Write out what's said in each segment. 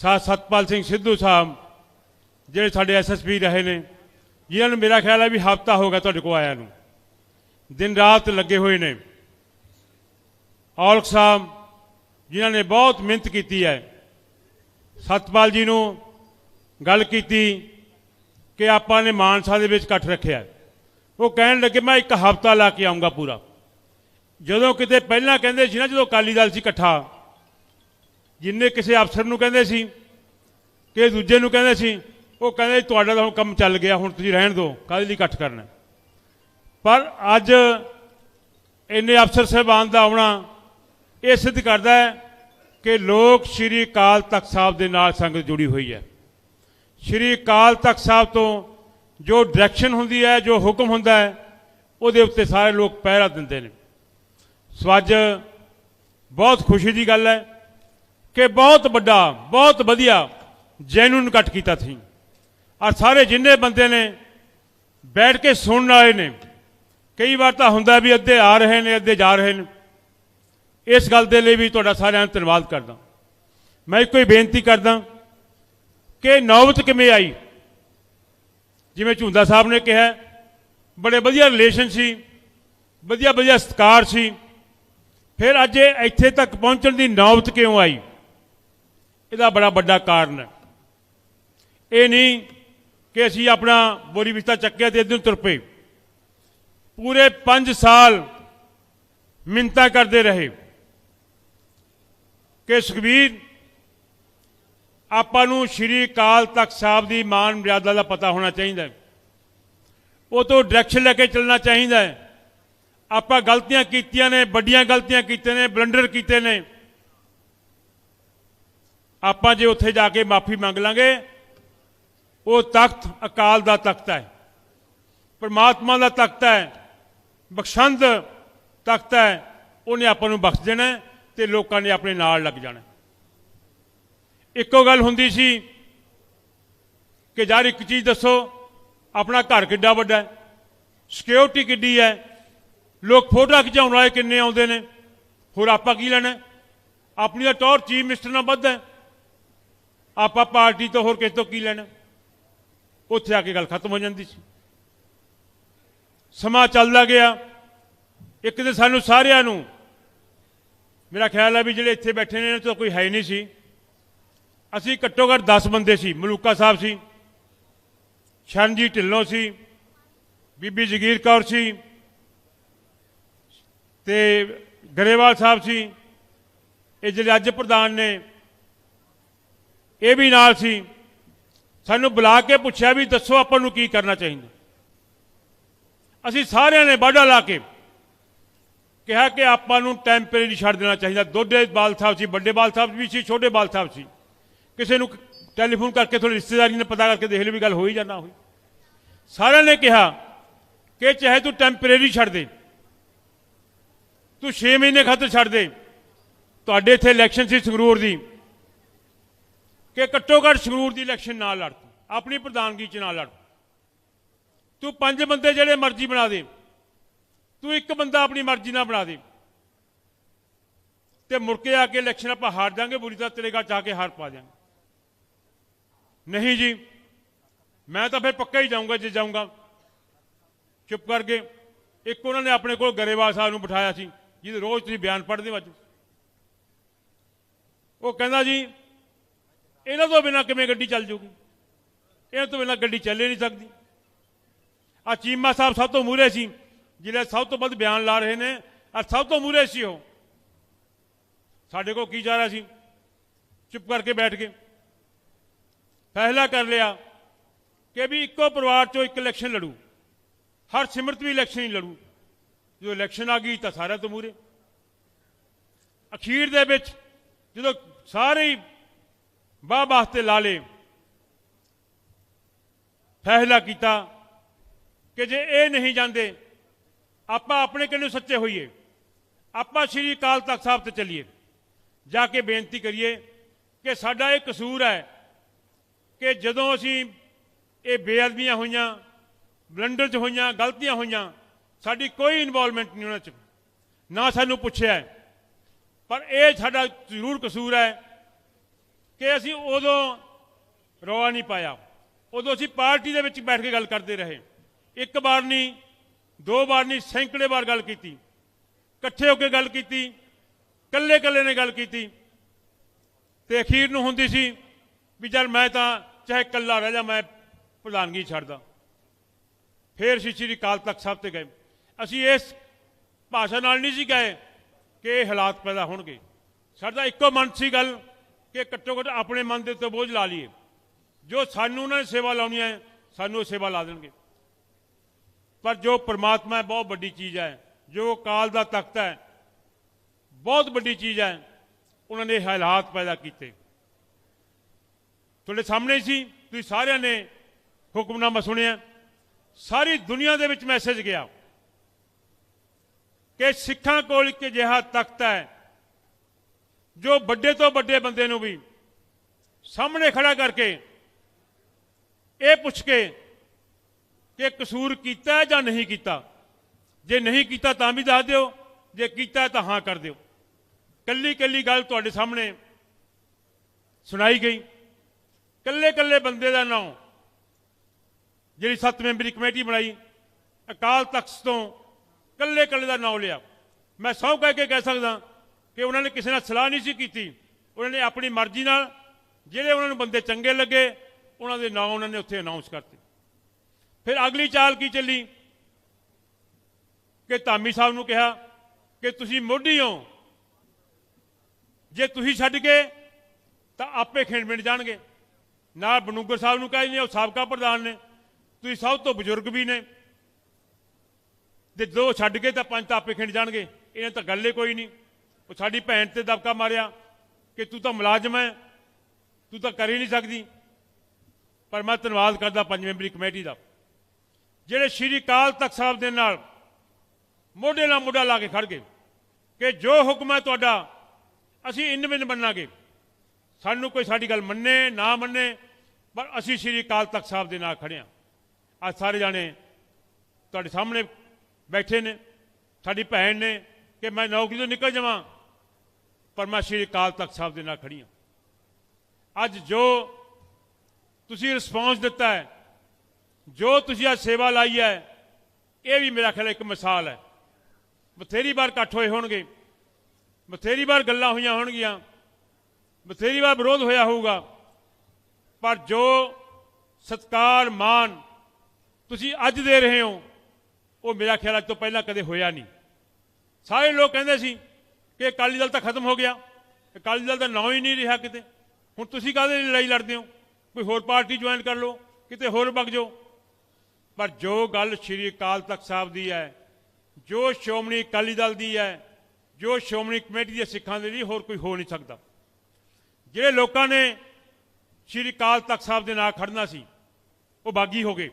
ਸਾ ਸਤਪਾਲ ਸਿੰਘ ਸਿੱਧੂ ਸਾਹਿਬ, ਜਿਹੜੇ ਸਾਡੇ ਐਸਐਸਪੀ ਰਹੇ ਨੇ ਜਿਨ੍ਹਾਂ ਨੂੰ ਮੇਰਾ ਖਿਆਲ ਹੈ ਵੀ ਹਫਤਾ ਹੋ ਗਿਆ ਤੁਹਾਡੇ ਕੋਲ ਆਇਆ ਨੂੰ। ਦਿਨ ਰਾਤ ਲੱਗੇ ਹੋਏ ਨੇ। ਔਲਖ ਸਾਹਿਬ, ਜਿਨ੍ਹਾਂ ਨੇ ਬਹੁਤ ਮਿਹਨਤ ਕੀਤੀ ਹੈ, ਸਤਪਾਲ ਜੀ ਨੂੰ ਗੱਲ ਕੀਤੀ ਕਿ ਆਪਾਂ ਨੇ ਮਾਨਸਾ ਦੇ ਵਿੱਚ ਇਕੱਠ ਰੱਖਿਆ ਉਹ ਕਹਿਣ ਲੱਗੇ, ਮੈਂ ਇੱਕ ਹਫਤਾ ਲਾ ਕੇ ਆਉਂਗਾ ਪੂਰਾ। ਜਦੋਂ ਕਿਤੇ ਪਹਿਲਾਂ ਕਹਿੰਦੇ ਸੀ ਨਾ, ਜਦੋਂ ਅਕਾਲੀ ਦਲ ਸੀ ਇਕੱਠਾ ਜਿੰਨੇ ਕਿਸੇ ਅਫਸਰ ਨੂੰ ਕਹਿੰਦੇ ਸੀ ਕਿ ਦੂਜੇ ਨੂੰ ਕਹਿੰਦੇ ਸੀ, ਉਹ ਕਹਿੰਦੇ ਤੁਹਾਡਾ ਤਾਂ ਹੁਣ ਕੰਮ ਚੱਲ ਗਿਆ, ਹੁਣ ਤੁਸੀਂ ਰਹਿਣ ਦਿਓ, ਕਾਹਦੇ ਲਈ ਇਕੱਠ ਕਰਨਾ ਪਰ ਅੱਜ ਇੰਨੇ ਅਫਸਰ ਸਾਹਿਬਾਨ ਦਾ ਆਉਣਾ, ਇਹ ਸਿੱਧ ਕਰਦਾ ਹੈ ਕਿ ਲੋਕ ਸ਼੍ਰੀ ਅਕਾਲ ਤਖਤ ਸਾਹਿਬ ਦੇ ਨਾਲ ਸੰਗਤ ਜੁੜੀ ਹੋਈ ਹੈ। ਸ਼੍ਰੀ ਅਕਾਲ ਤਖਤ ਸਾਹਿਬ ਤੋਂ ਜੋ ਡਾਇਰੈਕਸ਼ਨ ਹੁੰਦੀ ਹੈ, ਜੋ ਹੁਕਮ ਹੁੰਦਾ ਹੈ, ਉਹਦੇ ਉੱਤੇ ਸਾਰੇ ਲੋਕ ਪਹਿਰਾ ਦਿੰਦੇ ਨੇ। ਸੋ ਅੱਜ ਬਹੁਤ ਖੁਸ਼ੀ ਦੀ ਗੱਲ ਹੈ ਕਿ ਬਹੁਤ ਵੱਡਾ, ਬਹੁਤ ਵਧੀਆ ਜੈਨੂਨ ਇਕੱਠ ਕੀਤਾ ਸੀ। ਆ ਸਾਰੇ ਜਿੰਨੇ ਬੰਦੇ ਨੇ ਬੈਠ ਕੇ ਸੁਣਨ ਵਾਲੇ ਨੇ, ਕਈ ਵਾਰ ਤਾਂ ਹੁੰਦਾ ਵੀ ਅੱਧੇ ਆ ਰਹੇ ਨੇ, ਅੱਧੇ ਜਾ ਰਹੇ ਨੇ। ਇਸ ਗੱਲ ਦੇ ਲਈ ਵੀ ਤੁਹਾਡਾ ਸਾਰਿਆਂ ਦਾ ਧੰਨਵਾਦ ਕਰਦਾ। ਮੈਂ ਇੱਕੋ ਹੀ ਬੇਨਤੀ ਕਰਦਾ ਕਿ ਨੌਬਤ ਕਿਵੇਂ ਆਈ? ਜਿਵੇਂ ਝੁੰਦਾ ਸਾਹਿਬ ਨੇ ਕਿਹਾ, ਬੜੇ ਵਧੀਆ ਰਿਲੇਸ਼ਨ ਸੀ ਵਧੀਆ ਵਧੀਆ ਸਤਿਕਾਰ ਸੀ। ਫਿਰ ਅੱਜ ਇੱਥੇ ਤੱਕ ਪਹੁੰਚਣ ਦੀ ਨੌਬਤ ਕਿਉਂ ਆਈ? ਇਹਦਾ ਬੜਾ ਵੱਡਾ ਕਾਰਨ ਹੈ। ਇਹ ਨਹੀਂ ਕਿ ਅਸੀਂ ਆਪਣਾ ਬੋਰੀ ਵਿਸਤਾ ਚੱਕਿਆ ਤੇ ਇਧਰ ਤੁਰ ਪਏ। ਪੂਰੇ 5 ਸਾਲ ਮਿੰਤਾ ਕਰਦੇ ਰਹੇ। ਕਿ ਸੁਖਬੀਰ, ਆਪਾਂ ਨੂੰ ਸ਼੍ਰੀ ਅਕਾਲ ਤਖਤ ਸਾਹਿਬ ਦੀ ਮਾਨ ਮਰਿਆਦਾ ਦਾ ਪਤਾ ਹੋਣਾ ਚਾਹੀਦਾ ਹੈ। ਉਹ ਤੋਂ ਡਾਇਰੈਕਸ਼ਨ ਲੈ ਕੇ ਚੱਲਣਾ ਚਾਹੀਦਾ ਹੈ। ਆਪਾਂ ਗਲਤੀਆਂ ਕੀਤੀਆਂ ਨੇ, ਵੱਡੀਆਂ ਗਲਤੀਆਂ ਕੀਤੀਆਂ ਨੇ ਬਲੰਡਰ ਕੀਤੇ ਨੇ। ਆਪਾਂ ਜੇ ਉੱਥੇ ਜਾ ਕੇ ਮਾਫੀ ਮੰਗ ਲਾਂਗੇ, ਉਹ ਤਖਤ ਅਕਾਲ ਦਾ ਤਖਤ ਹੈ, ਪਰਮਾਤਮਾ ਦਾ ਤਖਤ ਹੈ, ਬਖਸ਼ੰਦ ਤਖਤ ਹੈ, ਉਹਨੇ ਆਪਾਂ ਨੂੰ ਬਖਸ਼ ਦੇਣਾ ਹੈ ਤੇ ਲੋਕਾਂ ਨੇ ਆਪਣੇ ਨਾਲ ਲੱਗ ਜਾਣਾ ਇੱਕੋ ਗੱਲ ਹੁੰਦੀ ਸੀ ਕਿ ਯਾਰ ਇੱਕ ਚੀਜ਼ ਦੱਸੋ, ਆਪਣਾ ਘਰ ਕਿੱਡਾ ਵੱਡਾ ਹੈ ਸਿਕਿਉਰਿਟੀ ਕਿੱਡੀ ਹੈ, ਲੋਕ ਫੋਟੋ ਖਿਚਾਉਣ ਵਾਲੇ ਕਿੰਨੇ ਆਉਂਦੇ ਨੇ, ਹੋਰ ਆਪਾਂ ਕੀ ਲੈਣਾ ਆਪਣੀ ਤਾਂ ਟੌਰ ਚੀਫ ਮਿਨਿਸਟਰ ਨਾਲ ਵੱਧ ਹੈ। ਆਪਾਂ ਪਾਰਟੀ ਤੋਂ ਹੋਰ ਕਿਸੇ ਤੋਂ ਕੀ ਲੈਣਾ? ਉੱਥੇ ਆ ਕੇ ਗੱਲ ਖਤਮ ਹੋ ਜਾਂਦੀ ਸੀ। ਸਮਾਂ ਚੱਲਦਾ ਗਿਆ। ਇੱਕ ਦਿਨ ਸਾਨੂੰ ਸਾਰਿਆਂ ਨੂੰ ਮੇਰਾ ਖਿਆਲ ਹੈ ਵੀ ਜਿਹੜੇ ਇੱਥੇ ਬੈਠੇ ਨੇ, ਇਹਨਾਂ 'ਚ ਤਾਂ ਕੋਈ ਹੈ ਹੀ ਨਹੀਂ ਸੀ। ਅਸੀਂ ਘੱਟੋ ਘੱਟ 10 ਬੰਦੇ ਸੀ, ਮਲੂਕਾ ਸਾਹਿਬ ਸੀ, ਸ਼ਰਨਜੀਤ ਢਿੱਲੋਂ ਸੀ, ਬੀਬੀ ਜਗੀਰ ਕੌਰ ਸੀ ਤੇ ਗਰੇਵਾਲ ਸਾਹਿਬ ਸੀ। ਇਹ ਜਿਹੜੇ ਅੱਜ ਪ੍ਰਧਾਨ ਨੇ ਇਹ ਵੀ ਨਾਲ ਸੀ। ਸਾਨੂੰ ਬੁਲਾ ਕੇ ਪੁੱਛਿਆ ਵੀ ਦੱਸੋ ਆਪਾਂ ਨੂੰ ਕੀ ਕਰਨਾ ਚਾਹੀਦਾ। ਅਸੀਂ ਸਾਰਿਆਂ ਨੇ ਵਾਢਾ ਲਾ ਕੇ ਕਿਹਾ ਕਿ ਆਪਾਂ ਨੂੰ ਟੈਂਪਰੇਰੀ ਛੱਡ ਦੇਣਾ ਚਾਹੀਦਾ। ਦੋਡੇ ਬਾਲ ਸਾਹਿਬ ਸੀ, ਵੱਡੇ ਬਾਲ ਸਾਹਿਬ ਵੀ ਸੀ, ਛੋਟੇ ਬਾਲ ਸਾਹਿਬ ਸੀ। ਕਿਸੇ ਨੂੰ ਟੈਲੀਫੋਨ ਕਰਕੇ ਥੋੜੀ ਰਿਸ਼ਤੇਦਾਰੀ ਨੇ ਪਤਾ ਕਰਕੇ ਦੇਖ ਲਿਓ ਵੀ ਗੱਲ ਹੋਈ ਜਾਂ ਨਾ ਹੋਈ। ਸਾਰਿਆਂ ਨੇ ਕਿਹਾ ਕਿ ਚਾਹੇ ਤੂੰ ਟੈਂਪਰੇਰੀ ਛੱਡ ਦੇ, ਤੂੰ 6 ਮਹੀਨੇ ਖਾਤਰ ਛੱਡ ਦੇ। ਤੁਹਾਡੇ ਇੱਥੇ ਇਲੈਕਸ਼ਨ ਸੀ ਸੰਗਰੂਰ ਦੀ। ਕਿ ਘੱਟੋ ਘੱਟ ਸੰਗਰੂਰ ਦੀ ਇਲੈਕਸ਼ਨ ਨਾ ਲੜ ਆਪਣੀ ਪ੍ਰਧਾਨਗੀ ਚ ਨਾ ਲੜ। ਤੂੰ ਪੰਜ ਬੰਦੇ ਜਿਹੜੇ ਮਰਜ਼ੀ ਬਣਾ ਦੇ। ਤੂੰ ਇੱਕ ਬੰਦਾ ਆਪਣੀ ਮਰਜ਼ੀ ਨਾਲ ਬਣਾ ਦੇ। ਤੇ ਮੁੜ ਕੇ ਆ ਕੇ ਇਲੈਕਸ਼ਨ ਆਪਾਂ ਹਾਰ ਜਾਾਂਗੇ, ਬੁਰੀ ਤਰ੍ਹਾਂ ਤੇਰੇ ਘਰ ਜਾ ਕੇ ਹਾਰ ਪਾ ਜਾਾਂਗੇ ਨਹੀਂ ਜੀ, ਮੈਂ ਤਾਂ ਫਿਰ ਪੱਕਾ ਹੀ ਜਾਊਂਗਾ ਜੇ ਜਾਊਂਗਾ। ਚੁੱਪ ਕਰਕੇ ਇੱਕ ਉਹਨਾਂ ਨੇ ਆਪਣੇ ਕੋਲ ਗਰੇਵਾਲ ਸਾਹਿਬ ਨੂੰ ਬਿਠਾਇਆ ਸੀ, ਜਿਹਦੇ ਰੋਜ਼ ਤੁਸੀਂ ਬਿਆਨ ਪੜ੍ਹਦੇ ਹੋ ਅੱਜ। ਉਹ ਕਹਿੰਦਾ ਜੀ ਇਹਨਾਂ ਤੋਂ ਬਿਨਾ ਕਿਵੇਂ ਗੱਡੀ ਚੱਲ ਜੂਗੀ ਇਹਨਾਂ ਤੋਂ ਬਿਨਾ ਗੱਡੀ ਚੱਲੇ ਨਹੀਂ ਸਕਦੀ ਆ ਚੀਮਾ ਸਾਹਿਬ ਸਭ ਤੋਂ ਮੂਹਰੇ ਸੀ ਜਿਹੜੇ ਸਭ ਤੋਂ ਵੱਧ ਬਿਆਨ ਲਾ ਰਹੇ ਨੇ ਆ ਸਭ ਤੋਂ ਮੂਹਰੇ ਸੀ ਉਹ ਸਾਡੇ ਕੋਲ ਕੀ ਜਾ ਰਿਹਾ ਸੀ ਚੁੱਪ ਕਰਕੇ ਬੈਠ ਕੇ ਫੈਸਲਾ ਕਰ ਲਿਆ ਕਿ ਵੀ ਇੱਕੋ ਪਰਿਵਾਰ ਚੋਂ ਇੱਕ ਇਲੈਕਸ਼ਨ ਲੜੂ ਹਰ ਸਿਮਰਤ ਵੀ ਇਲੈਕਸ਼ਨ ਹੀ ਲੜੂ ਜਦੋਂ ਇਲੈਕਸ਼ਨ ਆ ਗਈ ਤਾਂ ਸਾਰਿਆਂ ਤੋਂ ਮੂਹਰੇ ਅਖੀਰ ਦੇ ਵਿੱਚ ਜਦੋਂ ਸਾਰੇ ਵਾਹ ਵਾਸਤੇ ਲਾ ਲੇ ਫੈਸਲਾ ਕੀਤਾ ਕਿ ਜੇ ਇਹ ਨਹੀਂ ਜਾਂਦੇ, ਆਪਾਂ ਆਪਣੇ ਕਿੰਨੇ ਸੱਚੇ ਹੋਈਏ? ਆਪਾਂ ਸ਼੍ਰੀ ਅਕਾਲ ਤਖਤ ਸਾਹਿਬ ਤੇ ਚੱਲੀਏ। ਜਾ ਕੇ ਬੇਨਤੀ ਕਰੀਏ ਕਿ ਸਾਡਾ ਇਹ ਕਸੂਰ ਹੈ ਕਿ ਜਦੋਂ ਅਸੀਂ ਇਹ ਬੇਅਦਬੀਆਂ ਹੋਈਆਂ, ਬਲੰਡਰ ਚ ਹੋਈਆਂ, ਗਲਤੀਆਂ ਹੋਈਆਂ, ਸਾਡੀ ਕੋਈ ਇਨਵੋਲਵਮੈਂਟ ਨਹੀਂ ਉਹਨਾਂ ਚ। ਨਾ ਸਾਨੂੰ ਪੁੱਛਿਆ ਪਰ ਇਹ ਸਾਡਾ ਜ਼ਰੂਰ ਕਸੂਰ ਹੈ ਕਿ ਅਸੀਂ ਉਦੋਂ ਰੌਲਾ ਨਹੀਂ ਪਾਇਆ। ਉਦੋਂ ਅਸੀਂ ਪਾਰਟੀ ਦੇ ਵਿੱਚ ਬੈਠ ਕੇ ਗੱਲ ਕਰਦੇ ਰਹੇ। ਇੱਕ ਵਾਰ ਨਹੀਂ, ਦੋ ਵਾਰ ਨਹੀਂ, ਸੈਂਕੜੇ ਵਾਰ ਗੱਲ ਕੀਤੀ। ਇਕੱਠੇ ਹੋ ਕੇ ਗੱਲ ਕੀਤੀ ਕੱਲੇ ਕੱਲੇ ਨੇ ਗੱਲ ਕੀਤੀ। ਤੇ ਅਖੀਰ ਨੂੰ ਹੁੰਦੀ ਸੀ ਵੀ ਚੱਲ ਮੈਂ ਤਾਂ ਚਾਹੇ ਕੱਲਾ ਰਹਿ ਜਾ, ਮੈਂ ਪ੍ਰਧਾਨਗੀ ਛੱਡਦਾ। ਫਿਰ ਸ਼੍ਰੀ ਸ਼੍ਰੀ ਅਕਾਲ ਤਖਤ ਸਾਹਿਬ ਤੇ ਗਏ। ਅਸੀਂ ਇਸ ਭਾਸ਼ਾ ਨਾਲ ਨਹੀਂ ਸੀ ਗਏ ਕਿ ਇਹ ਹਾਲਾਤ ਪੈਦਾ ਹੋਣਗੇ। ਸਾਡਾ ਇੱਕੋ ਮਨ ਸੀ ਗੱਲ ਕਿ ਘੱਟੋ ਘੱਟ ਆਪਣੇ ਮਨ ਦੇ ਉੱਤੇ ਬੋਝ ਲਾ ਲਈਏ। ਜੋ ਸਾਨੂੰ ਉਹਨਾਂ ਨੇ ਸੇਵਾ ਲਾਉਣੀ ਹੈ, ਸਾਨੂੰ ਉਹ ਸੇਵਾ ਲਾ ਦੇਣਗੇ। ਪਰ ਜੋ ਪ੍ਰਮਾਤਮਾ ਹੈ, ਬਹੁਤ ਵੱਡੀ ਚੀਜ਼ ਹੈ। ਜੋ ਕਾਲ ਦਾ ਤਖਤ ਹੈ, ਬਹੁਤ ਵੱਡੀ ਚੀਜ਼ ਹੈ। ਉਹਨਾਂ ਨੇ ਹਾਲਾਤ ਪੈਦਾ ਕੀਤੇ। ਤੁਹਾਡੇ ਸਾਹਮਣੇ ਸੀ, ਤੁਸੀਂ ਸਾਰਿਆਂ ਨੇ ਹੁਕਮਨਾਮਾ ਸੁਣਿਆ। ਸਾਰੀ ਦੁਨੀਆ ਦੇ ਵਿੱਚ ਮੈਸੇਜ ਗਿਆ। ਕਿ ਸਿੱਖਾਂ ਕੋਲ ਇੱਕ ਅਜਿਹਾ ਤਖਤ ਹੈ ਜੋ ਵੱਡੇ ਤੋਂ ਵੱਡੇ ਬੰਦੇ ਨੂੰ ਵੀ ਸਾਹਮਣੇ ਖੜਾ ਕਰਕੇ ਇਹ ਪੁੱਛ ਕੇ ਕਿ ਕਸੂਰ ਕੀਤਾ ਜਾਂ ਨਹੀਂ ਕੀਤਾ। ਜੇ ਨਹੀਂ ਕੀਤਾ ਤਾਂ ਵੀ ਦੱਸ ਦਿਓ, ਜੇ ਕੀਤਾ ਤਾਂ ਹਾਂ ਕਰ ਦਿਓ। ਕੱਲੀ ਕੱਲੀ ਗੱਲ ਤੁਹਾਡੇ ਸਾਹਮਣੇ ਸੁਣਾਈ ਗਈ। ਕੱਲੇ ਕੱਲੇ ਬੰਦੇ ਦਾ ਨਾਮ ਜਿਹੜੀ ਸੱਤ ਮੈਂਬਰੀ ਕਮੇਟੀ ਬਣਾਈ, ਅਕਾਲ ਤਖਤ ਤੋਂ ਕੱਲੇ ਕੱਲੇ ਦਾ ਨਾਮ ਲਿਆ। ਮੈਂ ਸਹੁੰ ਕਹਿ ਕੇ ਕਹਿ ਸਕਦਾ ਕਿ ਉਹਨਾਂ ਨੇ ਕਿਸੇ ਨਾਲ ਸਲਾਹ ਨਹੀਂ ਸੀ ਕੀਤੀ। ਉਹਨਾਂ ਨੇ ਆਪਣੀ ਮਰਜ਼ੀ ਨਾਲ ਜਿਹੜੇ ਉਹਨਾਂ ਨੂੰ ਬੰਦੇ ਚੰਗੇ ਲੱਗੇ, ਉਹਨਾਂ ਦੇ ਨਾਂ ਉਹਨਾਂ ਨੇ ਉੱਥੇ ਅਨਾਉਂਸ ਕਰਤੇ। ਫਿਰ ਅਗਲੀ ਚਾਲ ਕੀ ਚੱਲੀ? ਕਿ ਧਾਮੀ ਸਾਹਿਬ ਨੂੰ ਕਿਹਾ ਕਿ ਤੁਸੀਂ ਮੋਢੀ ਹੋ। ਜੇ ਤੁਸੀਂ ਛੱਡ ਗਏ ਤਾਂ ਆਪੇ ਖੇਡ ਮਿੰਟ ਜਾਣਗੇ। ਨਾਲ ਬਨੂਗਰ ਸਾਹਿਬ ਨੂੰ ਕਹਿੰਦੇ ਉਹ ਸਾਬਕਾ ਪ੍ਰਧਾਨ ਨੇ। ਤੁਸੀਂ ਸਭ ਤੋਂ ਬਜ਼ੁਰਗ ਵੀ ਨੇ। ਤੇ ਦੋ ਛੱਡ ਕੇ, ਤਾਂ ਪੰਜ ਤਾਂ ਆਪੇ ਖਿੰਡ ਜਾਣਗੇ। ਇਹਨਾਂ ਤਾਂ ਗੱਲ ਹੀ ਕੋਈ ਨਹੀਂ। ਉਹ ਸਾਡੀ ਭੈਣ ਤੇ ਦਬਕਾ ਮਾਰਿਆ ਕਿ ਤੂੰ ਤਾਂ ਮੁਲਾਜ਼ਮ ਹੈ, ਤੂੰ ਤਾਂ ਕਰ ਹੀ ਨਹੀਂ ਸਕਦੀ। ਪਰ ਮੈਂ ਧੰਨਵਾਦ ਕਰਦਾ ਪੰਜ ਮੈਂਬਰੀ ਕਮੇਟੀ ਦਾ। ਜਿਹੜੇ ਸ਼੍ਰੀ ਕਾਲ ਤਖਤ ਸਾਹਿਬ ਦੇ ਨਾਲ ਮੋਢੇ ਨਾਲ ਮੋਢਾ ਲਾ ਕੇ ਖੜ ਗਏ ਕਿ ਜੋ ਹੁਕਮ ਹੈ ਤੁਹਾਡਾ, ਅਸੀਂ ਇਨ ਬਿਨ ਮੰਨਾਂਗੇ। ਸਾਨੂੰ ਕੋਈ ਸਾਡੀ ਗੱਲ ਮੰਨੇ, ਨਾ ਮੰਨੇ, ਪਰ ਅਸੀਂ ਸ਼੍ਰੀ ਕਾਲ ਤਖਤ ਸਾਹਿਬ ਦੇ ਨਾਲ ਖੜੇ ਹਾਂ। ਅੱਜ ਸਾਰੇ ਜਾਣੇ ਤੁਹਾਡੇ ਸਾਹਮਣੇ ਬੈਠੇ ਨੇ, ਸਾਡੀ ਭੈਣ ਨੇ ਕਿ ਮੈਂ ਨੌਕਰੀ ਤੋਂ ਨਿਕਲ ਜਾਵਾਂ। ਪਰ ਮੈਂ ਸ਼੍ਰੀ ਅਕਾਲ ਤਖਤ ਸਾਹਿਬ ਦੇ ਨਾਲ ਖੜੀ ਹਾਂ। ਅੱਜ ਜੋ ਤੁਸੀਂ ਰਿਸਪੌਂਸ ਦਿੱਤਾ ਹੈ, ਜੋ ਤੁਸੀਂ ਅੱਜ ਸੇਵਾ ਲਾਈ ਹੈ, ਇਹ ਵੀ ਮੇਰਾ ਖਿਆਲ ਇੱਕ ਮਿਸਾਲ ਹੈ। ਬਥੇਰੀ ਵਾਰ ਇਕੱਠ ਹੋਏ ਹੋਣਗੇ, ਬਥੇਰੀ ਵਾਰ ਗੱਲਾਂ ਹੋਈਆਂ ਹੋਣਗੀਆਂ, ਬਥੇਰੀ ਵਾਰ ਵਿਰੋਧ ਹੋਇਆ ਹੋਊਗਾ, ਪਰ ਜੋ ਸਤਕਾਰ ਮਾਨ ਤੁਸੀਂ ਅੱਜ ਦੇ ਰਹੇ ਹੋ, ਉਹ ਮੇਰਾ ਖਿਆਲ ਅੱਜ ਤੋਂ ਪਹਿਲਾਂ ਕਦੇ ਹੋਇਆ ਨਹੀਂ। ਸਾਰੇ ਲੋਕ ਕਹਿੰਦੇ ਸੀ ਕਿ ਅਕਾਲੀ ਦਲ ਤਾਂ ਖਤਮ ਹੋ ਗਿਆ। ਅਕਾਲੀ ਦਲ ਦਾ ਨਾਂ ਹੀ ਨਹੀਂ ਰਿਹਾ ਕਿਤੇ। ਹੁਣ ਤੁਸੀਂ ਕਾਹਦੇ ਲਈ ਲੜਾਈ ਲੜਦੇ ਹੋ? ਕੋਈ ਹੋਰ ਪਾਰਟੀ ਜੁਆਇਨ ਕਰ ਲਓ, ਕਿਤੇ ਹੋਰ ਵਗ ਜਾਓ। ਪਰ ਜੋ ਗੱਲ ਸ਼੍ਰੀ ਅਕਾਲ ਤਖਤ ਸਾਹਿਬ ਦੀ ਹੈ, ਜੋ ਸ਼੍ਰੋਮਣੀ ਅਕਾਲੀ ਦਲ ਦੀ ਹੈ, ਜੋ ਸ਼੍ਰੋਮਣੀ ਕਮੇਟੀ ਦੇ ਸਿੱਖਾਂ ਦੇ ਲਈ ਹੋਰ ਕੋਈ ਹੋ ਨਹੀਂ ਸਕਦਾ। ਜਿਹੜੇ ਲੋਕਾਂ ਨੇ ਸ਼੍ਰੀ ਅਕਾਲ ਤਖਤ ਸਾਹਿਬ ਦੇ ਨਾਲ ਖੜਨਾ ਸੀ, ਉਹ ਬਾਗੀ ਹੋ ਗਏ।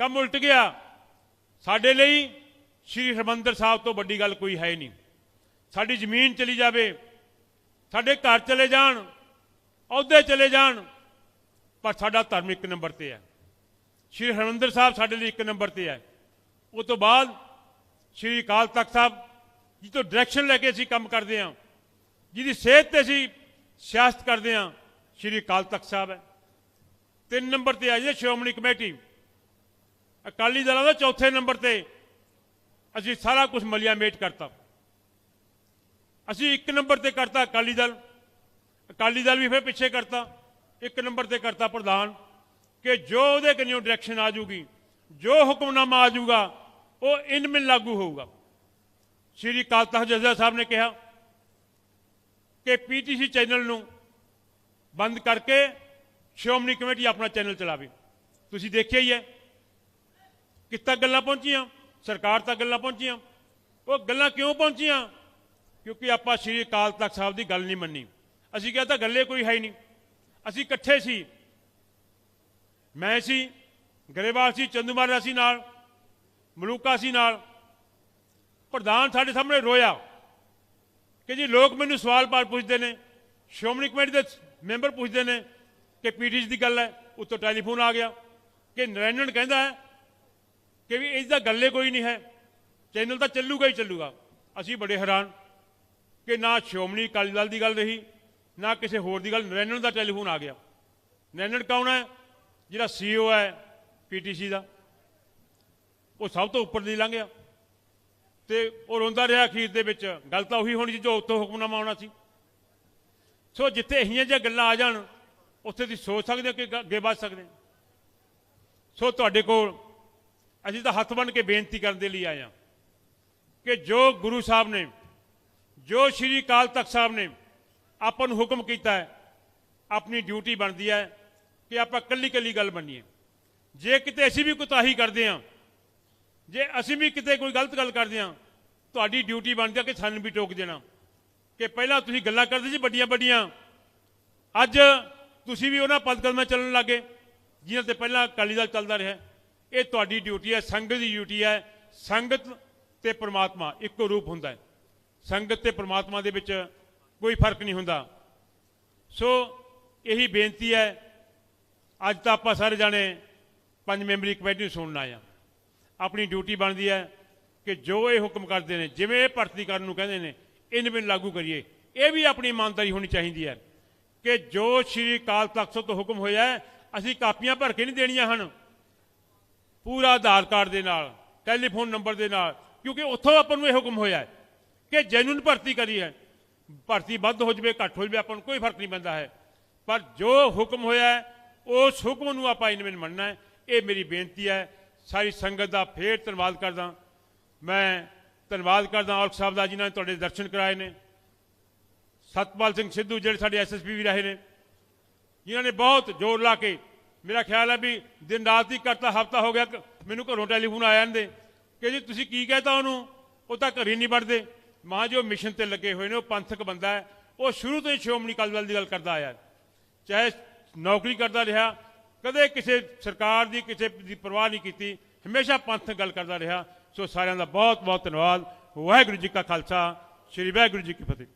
ਕੰਮ ਉਲਟ ਗਿਆ। ਸਾਡੇ ਲਈ ਸ਼੍ਰੀ ਹਰਮੰਦਰ ਸਾਹਿਬ ਤੋਂ ਵੱਡੀ ਗੱਲ ਕੋਈ ਹੈ ਹੀ ਨਹੀਂ। ਸਾਡੀ ਜ਼ਮੀਨ ਚਲੀ ਜਾਵੇ, ਸਾਡੇ ਘਰ ਚਲੇ ਜਾਣ, ਅਹੁਦੇ ਚਲੇ ਜਾਣ, ਪਰ ਸਾਡਾ ਧਰਮ ਇੱਕ ਨੰਬਰ ਤੇ ਹੈ। ਸ਼੍ਰੀ ਹਰਿਮੰਦਰ ਸਾਹਿਬ ਸਾਡੇ ਲਈ ਇੱਕ ਨੰਬਰ ਤੇ ਹੈ। ਉਹ ਤੋਂ ਬਾਅਦ ਸ਼੍ਰੀ ਅਕਾਲ ਤਖਤ ਸਾਹਿਬ ਜਿੱਥੋਂ ਡਾਇਰੈਕਸ਼ਨ ਲੈ ਕੇ ਅਸੀਂ ਕੰਮ ਕਰਦੇ ਹਾਂ। ਜਿਹਦੀ ਸੇਧ ਤੇ ਅਸੀਂ ਸਿਆਸਤ ਕਰਦੇ ਹਾਂ, ਸ਼੍ਰੀ ਅਕਾਲ ਤਖਤ ਸਾਹਿਬ ਹੈ। ਤਿੰਨ ਨੰਬਰ ਤੇ ਆ ਜੀ ਸ਼੍ਰੋਮਣੀ ਕਮੇਟੀ। ਅਕਾਲੀ ਦਲ ਦਾ ਚੌਥੇ ਨੰਬਰ ਤੇ। ਅਸੀਂ ਸਾਰਾ ਕੁਝ ਮਲਿਆ ਮੇਟ ਕਰਤਾ। ਅਸੀਂ ਇੱਕ ਨੰਬਰ ਤੇ ਕਰਤਾ ਅਕਾਲੀ ਦਲ। ਅਕਾਲੀ ਦਲ ਵੀ ਫਿਰ ਪਿੱਛੇ ਕਰਤਾ। ਇੱਕ ਨੰਬਰ ਤੇ ਕਰਤਾ ਪ੍ਰਧਾਨ ਕਿ ਜੋ ਉਹਦੇ ਕਨਿਓ ਡਾਇਰੈਕਸ਼ਨ ਆ ਜੂਗੀ ਜੋ ਹੁਕਮਨਾਮਾ ਆ ਜੂਗਾ ਉਹ ਇਨ ਮਿਨ ਲਾਗੂ ਹੋਊਗਾ। ਸ਼੍ਰੀ ਅਕਾਲ ਤਖਤ ਜਥੇਦਾਰ ਸਾਹਿਬ ਨੇ ਕਿਹਾ ਕਿ ਪੀਟੀਸੀ ਚੈਨਲ ਨੂੰ ਬੰਦ ਕਰਕੇ ਸ਼੍ਰੋਮਣੀ ਕਮੇਟੀ ਆਪਣਾ ਚੈਨਲ ਚਲਾਵੇ। ਤੁਸੀਂ ਦੇਖਿਆ ਹੀ ਹੈ ਕਿੱਥੇ ਗੱਲਾਂ ਪਹੁੰਚੀਆਂ, ਸਰਕਾਰ ਤੱਕ ਗੱਲਾਂ ਪਹੁੰਚੀਆਂ। ਉਹ ਗੱਲਾਂ ਕਿਉਂ ਪਹੁੰਚੀਆਂ? ਕਿਉਂਕਿ ਆਪਾਂ ਸ਼੍ਰੀ ਅਕਾਲ ਤਖਤ ਸਾਹਿਬ ਦੀ ਗੱਲ ਨਹੀਂ ਮੰਨੀ। ਅਸੀਂ ਕਿਹਾ ਤਾਂ ਗੱਲੇ ਕੋਈ ਹੈ ਹੀ ਨਹੀਂ। ਅਸੀਂ ਇਕੱਠੇ ਸੀ। ਮੈਂ ਸੀ, ਗਰੇਵਾਲ ਸੀ ਚੰਦੂਮਾਰਾ ਸੀ ਨਾਲ, ਮਲੂਕਾ ਸੀ ਨਾਲ। ਪ੍ਰਧਾਨ ਸਾਡੇ ਸਾਹਮਣੇ ਰੋਇਆ ਕਿ ਜੀ ਲੋਕ ਮੈਨੂੰ ਸਵਾਲ ਪਾਲ ਪੁੱਛਦੇ ਨੇ, ਸ਼੍ਰੋਮਣੀ ਕਮੇਟੀ ਦੇ ਮੈਂਬਰ ਪੁੱਛਦੇ ਨੇ ਕਿ ਪੀਟੀਸੀ ਦੀ ਗੱਲ ਹੈ, ਉੱਤੋਂ ਟੈਲੀਫੋਨ ਆ ਗਿਆ ਕਿ ਨਰੈਣਨ ਕਹਿੰਦਾ ਹੈ ਕਿ ਵੀ ਇਸ ਦਾ ਗੱਲੇ ਕੋਈ ਨਹੀਂ ਹੈ, ਚੈਨਲ ਤਾਂ ਚੱਲੂਗਾ ਹੀ ਚੱਲੂਗਾ। ਅਸੀਂ ਬੜੇ ਹੈਰਾਨ। ਕਿ ਨਾ ਸ਼੍ਰੋਮਣੀ ਅਕਾਲੀ ਦਲ ਦੀ ਗੱਲ ਰਹੀ, ਨਾ ਕਿਸੇ ਹੋਰ ਦੀ ਗੱਲ। ਨਰੈਣਨ ਦਾ ਟੈਲੀਫੋਨ ਆ ਗਿਆ। ਨਰੈਣਨ ਕੌਣ ਹੈ? ਜਿਹੜਾ ਸੀਈਓ ਹੈ ਪੀਟੀਸੀ ਦਾ। ਉਹ ਸਭ ਤੋਂ ਉੱਪਰ ਦੀ ਲੰਘ ਗਿਆ। ਤੇ ਉਹ ਰੋਂਦਾ ਰਿਹਾ ਅਖੀਰ ਦੇ ਵਿੱਚ। ਗੱਲ ਤਾਂ ਉਹੀ ਹੋਣੀ ਸੀ ਜੋ ਉੱਤੋਂ ਹੁਕਮਨਾਮਾ ਆਉਣਾ ਸੀ। ਸੋ ਜਿੱਥੇ ਇਹੀਆਂ ਜਿਹੀਆਂ ਗੱਲਾਂ ਆ ਜਾਣ, ਉੱਥੇ ਤੁਸੀਂ ਸੋਚ ਸਕਦੇ ਹੋ ਕਿ ਅੱਗੇ ਵੱਧ ਸਕਦੇ ਸੋ ਤੁਹਾਡੇ ਕੋਲ ਅਸੀਂ ਤਾਂ ਹੱਥ ਬੰਨ੍ਹ ਕੇ ਬੇਨਤੀ ਕਰਨ ਦੇ ਲਈ ਆਏ ਹਾਂ ਕਿ ਜੋ ਗੁਰੂ ਸਾਹਿਬ ਨੇ ਜੋ ਸ਼੍ਰੀ ਅਕਾਲ ਤਖਤ ਸਾਹਿਬ ਨੇ ਆਪਾਂ ਨੂੰ ਹੁਕਮ ਕੀਤਾ ਹੈ, ਆਪਣੀ ਡਿਊਟੀ ਬਣਦੀ ਹੈ ਕਿ ਆਪਾਂ ਕੱਲੀ ਕੱਲੀ ਗੱਲ ਮੰਨੀਏ ਜੇ ਕਿਤੇ ਅਸੀਂ ਵੀ ਕੁਤਾਹੀ ਕਰਦੇ ਹਾਂ, ਜੇ ਅਸੀਂ ਵੀ ਕਿਤੇ ਕੋਈ ਗਲਤ ਗੱਲ ਕਰਦੇ ਹਾਂ, ਤੁਹਾਡੀ ਡਿਊਟੀ ਬਣਦੀ ਹੈ ਕਿ ਸਾਨੂੰ ਵੀ ਟੋਕ ਦੇਣਾ। ਕਿ ਪਹਿਲਾਂ ਤੁਸੀਂ ਗੱਲਾਂ ਕਰਦੇ ਸੀ ਵੱਡੀਆਂ ਵੱਡੀਆਂ, ਅੱਜ ਤੁਸੀਂ ਵੀ ਉਹਨਾਂ ਪਦ ਕਦਮਾਂ ਚੱਲਣ ਲੱਗੇ, ਜਿਨ੍ਹਾਂ ਤੇ ਪਹਿਲਾਂ ਅਕਾਲੀ ਦਲ ਚੱਲਦਾ ਰਿਹਾ। ਇਹ ਤੁਹਾਡੀ ਡਿਊਟੀ ਹੈ, ਸੰਗਤ ਦੀ ਡਿਊਟੀ ਹੈ। ਸੰਗਤ ਤੇ ਪ੍ਰਮਾਤਮਾ ਇੱਕੋ ਰੂਪ ਹੁੰਦਾ ਹੈ। ਸੰਗਤ ਤੇ ਪ੍ਰਮਾਤਮਾ ਦੇ ਵਿੱਚ ਕੋਈ ਫ਼ਰਕ ਨਹੀਂ ਹੁੰਦਾ। ਸੋ ਇਹੀ ਬੇਨਤੀ ਹੈ, ਅੱਜ ਤਾਂ ਆਪਾਂ ਸਾਰੇ ਜਾਣੇ ਪੰਜ ਮੈਂਬਰੀ ਕਮੇਟੀ ਨੂੰ ਸੁਣਨ ਆਏ ਹਾਂ। ਆਪਣੀ ਡਿਊਟੀ ਬਣਦੀ ਹੈ ਕਿ ਜੋ ਇਹ ਹੁਕਮ ਕਰਦੇ ਨੇ, ਜਿਵੇਂ ਇਹ ਭਰਤੀ ਕਰਨ ਨੂੰ ਕਹਿੰਦੇ ਨੇ, ਇਹਨੂੰ ਵੀ ਲਾਗੂ ਕਰੀਏ। ਇਹ ਵੀ ਆਪਣੀ ਇਮਾਨਦਾਰੀ ਹੋਣੀ ਚਾਹੀਦੀ ਹੈ ਕਿ ਜੋ ਸ਼੍ਰੀ ਅਕਾਲ ਤਖਤ ਤੋਂ ਹੁਕਮ ਹੋਇਆ ਹੈ, ਅਸੀਂ ਕਾਪੀਆਂ ਭਰ ਕੇ ਨਹੀਂ ਦੇਣੀਆਂ ਹਨ। ਪੂਰਾ ਆਧਾਰ ਕਾਰਡ ਦੇ ਨਾਲ, ਟੈਲੀਫੋਨ ਨੰਬਰ ਦੇ ਨਾਲ, ਕਿਉਂਕਿ ਉੱਥੋਂ ਆਪਾਂ ਨੂੰ ਇਹ ਹੁਕਮ ਹੋਇਆ ਹੈ। ਕਿ ਜੈਨੂਨ ਭਰਤੀ ਕਰੀ ਹੈ। ਭਰਤੀ ਵੱਧ ਹੋ ਜਵੇ, ਘੱਟ ਹੋ ਜਵੇ, ਆਪਾਂ ਨੂੰ ਕੋਈ ਫ਼ਰਕ ਨਹੀਂ ਪੈਂਦਾ ਹੈ। ਪਰ ਜੋ ਹੁਕਮ ਹੋਇਆ ਉਸ ਹੁਕਮ ਨੂੰ ਆਪਾਂ ਇਨਵੇਂ ਮੰਨਣਾ ਹੈ। ਇਹ ਮੇਰੀ ਬੇਨਤੀ ਹੈ। ਸਾਰੀ ਸੰਗਤ ਦਾ ਫੇਰ ਧੰਨਵਾਦ ਕਰਦਾ। ਮੈਂ ਧੰਨਵਾਦ ਕਰਦਾ ਔਲਖ ਸਾਹਿਬ ਦਾ, ਜਿਨ੍ਹਾਂ ਨੇ ਤੁਹਾਡੇ ਦਰਸ਼ਨ ਕਰਾਏ ਨੇ। ਸਤਪਾਲ ਸਿੰਘ ਸਿੱਧੂ, ਜਿਹੜੇ ਸਾਡੇ ਐਸਐਸਪੀ ਵੀ ਰਹੇ ਨੇ, ਜਿਨ੍ਹਾਂ ਨੇ ਬਹੁਤ ਜ਼ੋਰ ਲਾ ਕੇ ਮੇਰਾ ਖਿਆਲ ਹੈ ਵੀ ਦਿਨ ਰਾਤ ਹੀ ਕਰਤਾ ਹਫਤਾ ਹੋ ਗਿਆ, ਮੈਨੂੰ ਘਰੋਂ ਟੈਲੀਫੋਨ ਆਇਆ ਜਾਂਦੇ ਕਿ ਜੀ ਤੁਸੀਂ ਕੀ ਕਹਿਤਾ ਉਹਨੂੰ? ਉਹ ਤਾਂ ਘਰੇ ਨਹੀਂ ਵੜਦੇ। ਮਾਂ ਜੋ ਮਿਸ਼ਨ ਤੇ ਲੱਗੇ ਹੋਏ ਨੇ, ਉਹ ਪੰਥਕ ਬੰਦਾ ਹੈ, ਉਹ ਸ਼ੁਰੂ ਤੋਂ ਹੀ ਸ਼੍ਰੋਮਣੀ ਅਕਾਲੀ ਦਲ ਦੀ ਗੱਲ ਕਰਦਾ ਆਇਆ ਚਾਹੇ ਨੌਕਰੀ ਕਰਦਾ ਰਿਹਾ, ਕਦੇ ਕਿਸੇ ਸਰਕਾਰ ਦੀ, ਕਿਸੇ ਦੀ ਪਰਵਾਹ ਨਹੀਂ ਕੀਤੀ, ਹਮੇਸ਼ਾ ਪੰਥਕ ਗੱਲ ਕਰਦਾ ਰਿਹਾ। ਸੋ ਸਾਰਿਆਂ ਦਾ ਬਹੁਤ ਬਹੁਤ ਧੰਨਵਾਦ। ਵਾਹਿਗੁਰੂ ਜੀ ਕਾ ਖਾਲਸਾ, ਸ੍ਰੀ ਵਾਹਿਗੁਰੂ ਜੀ ਕੀ ਫਤਿਹ।